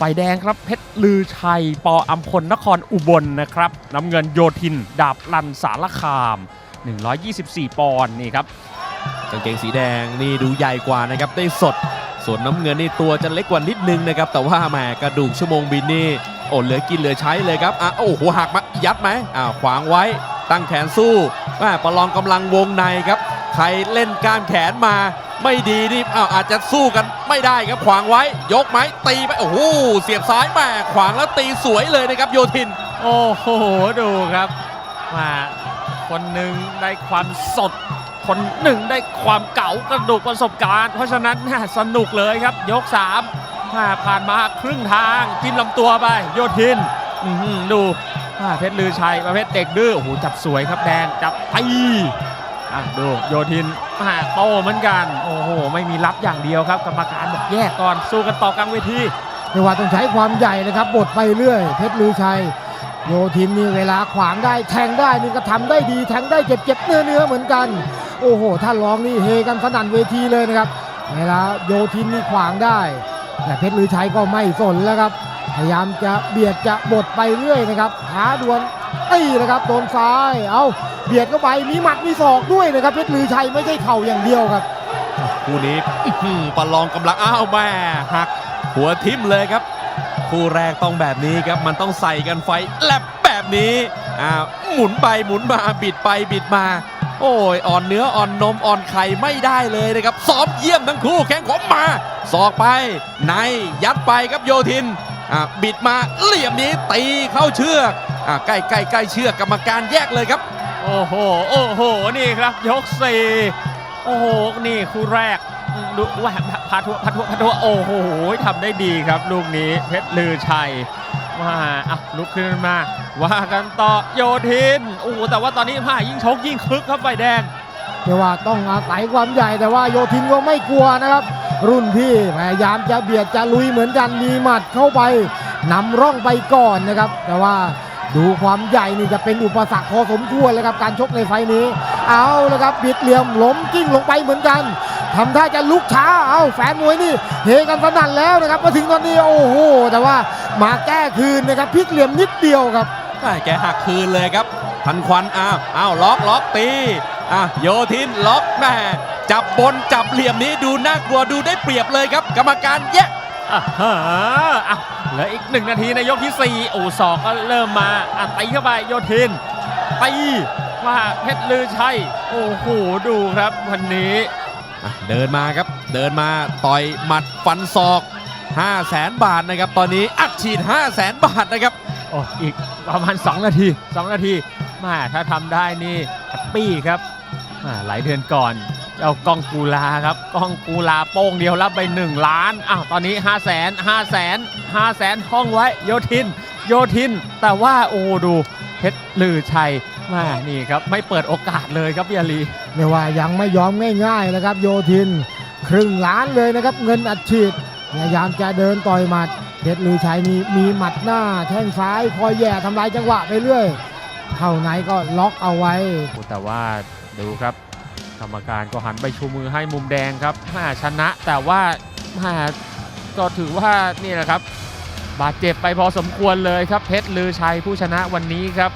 ฝ่ายแดงครับเพชรลือชัย ปออัมพลนครอุบลนะครับน้ำเงินโยทิน ดาบลันสารคาม 124 ปอนด์นี่ครับกางเกงสีแดงนี่ดูใหญ่กว่านะครับได้สด ส่วนน้ำเงินนี่ตัวจะเล็กกว่านิดนึงนะครับ แต่ว่าแหมกระดูกชั่วโมงบินนี่โอ้เหลือกินเหลือใช้เลยครับอะโอ้โหหักมายัดไหมอ่าขวางไว้ตั้งแขนสู้แม่ประลองกำลังวงในครับ ใครเล่นก้ามแขนมา ไม่ดีนี่อ้าวอาจจะสู้กันไม่ได้ครับขวางไว้ ยกไหมตีไปโอ้โหเสียบซ้ายแม่ขวางแล้วตีสวยเลยนะครับโยทิน โอ้โหดูครับมาคนหนึ่งได้ความสด คนหนึ่งได้ความเก่ากระดูกประสบการณ์ เพราะฉะนั้นน่าสนุกเลยครับ ยก3มาผ่านมาครึ่งทางจิ้มลำตัวไป โยทินดูอ่าเพชรลือชัยประเภทเด็กดื้อโอ้โหจับสวยครับแดงจับตี อะดูโยทินมาโตเหมือนกัน โอ้โห ไม่มีรับอย่างเดียวครับกรรมการบอกแยกก่อนสู้กันต่อกลางเวทีไม่ว่าต้องใช้ความใหญ่นะครับบดไปเรื่อย เพชรลือชัย โยทินนี่เวลาขวางได้แทงได้นี่ก็ทำได้ดีแทงได้เจ็บเจ็บเนื้อเนื้อเหมือนกัน โอ้โห ถ้าร้องนี่เฮกันสนั่นเวทีเลยนะครับเวลาโยทินนี่ขวางได้ แต่เพชรลือชัยก็ไม่สนแล้วครับ พยายามจะเบียดจะบดไปเรื่อยนะครับท้าดวล ตีนะครับโดนซ้าย เอาเบียดเข้าไปมีหมัดมีศอกด้วยนะครับเพชรลือชัยไม่ใช่เข่าอย่างเดียวครับคู่นี้ประลองกำลังอ้าวแม่หัก หัวทิ่มเลยครับ คู่แรกต้องแบบนี้ครับมันต้องใส่กันไฟแลบแบบนี้อ่าหมุนไปหมุนมาบิดไปบิดมา โอ้ยอ่อนเนื้ออ่อนนมอ่อนไข่ไม่ได้เลยนะครับซ้อมเยี่ยมทั้งคู่แข้งขวามาศอกไปในยัดไปครับโยทินอ่าบิดมาเหลี่ยมนี้ตีเข้าเชือก อ่าใกล้ใกล้ใกล้เชือกกรรมการแยกเลยครับ โอ้โห โอ้โห นี่ครับยกสี่โอ้โห นี่คู่แรกอืมดูว่าพาทัวพาทัวพาทัวโอ้โหทำได้ดีครับลูกนี้เพชรลือชัยมาอะลุกขึ้นมา ว่ากันต่อโยทินโอ้โหแต่ว่าตอนนี้มายิ่งชกยิ่งคึกครับไฟแดงไม่ว่าต้องอาศัยความใหญ่แต่ว่าโยทินก็ไม่กลัวนะครับ รุ่นพี่พยายามจะเบียดจะลุยเหมือนกันมีหมัดเข้าไปนำร่องไปก่อนนะครับ แต่ว่า ดูความใหญ่นี่จะเป็นอุปสรรคพอสมควรเลยครับการชกในไฟนี้ เอาเลยครับบิดเหลี่ยมล้มกิ้งลงไปเหมือนกันทำท่าจะลุกช้า เอาแฟนมวยนี่เฮกันสนั่นแล้วนะครับมาถึงตอนนี้โอ้โห แต่ว่ามาแก้คืนนะครับพลิกเหลี่ยมนิดเดียวครับแกหักคืนเลยครับ ทันควันอ้าวอ้าวล็อกล็อกตีอะโยทินล็อกแม่จับบนจับเหลี่ยมนี้ดูน่ากลัวดูได้เปรียบเลยครับ กรรมการแยะ อะเหลืออีกหนึ่งนาทีในยกที่ 4 โอ้ศอกก็เริ่มมาอะตีเข้าไปโยทินตีว่าเพชรลือชัยโอ้โหดูครับวันนี้อะเดินมาครับ เดินมาต่อยหมัดฟันศอก 5 0 0แสนบาทนะครับ ตอนนี้อัดฉีด 5 0 0แสนบาทนะครับ โอ้อีกประมาณ 2 นาที 2 นาทีมาถ้าทำได้นี่แฮปปี้ครับอ่าหลายเดือนก่อน เจ้ากล้องกูลาครับกล้องกูลาโป้งเดียวรับไป 1 ล้านอ้าวตอนนี้ 5 0 0แสน5 0 0แสน5แสนห้องไว้โยทิน โยทิน แต่ว่าโอ้ดูเพชรลือชัยมานี่ครับไม่เปิดโอกาสเลยครับพี่อาลีไม่ว่ายังไม่ยอมง่ายๆนะครับ โยทิน ครึ่งล้านเลยนะครับ เงินอัดฉีดพยายามจะเดินต่อยหมัดเพชรลือชัยนี่มีหมัดหน้าแข้งซ้ายคอยแย่ทำลายจังหวะไปเรื่อยเท่าไหนก็ล็อกเอาไว้ แต่ว่าดูครับ กรรมการก็หันไปชูมือให้มุมแดงครับมาชนะแต่ว่ามาก็ถือว่านี่แหละครับ บาดเจ็บไปพอสมควรเลยครับเพชรลือชัยผู้ชนะวันนี้ครับ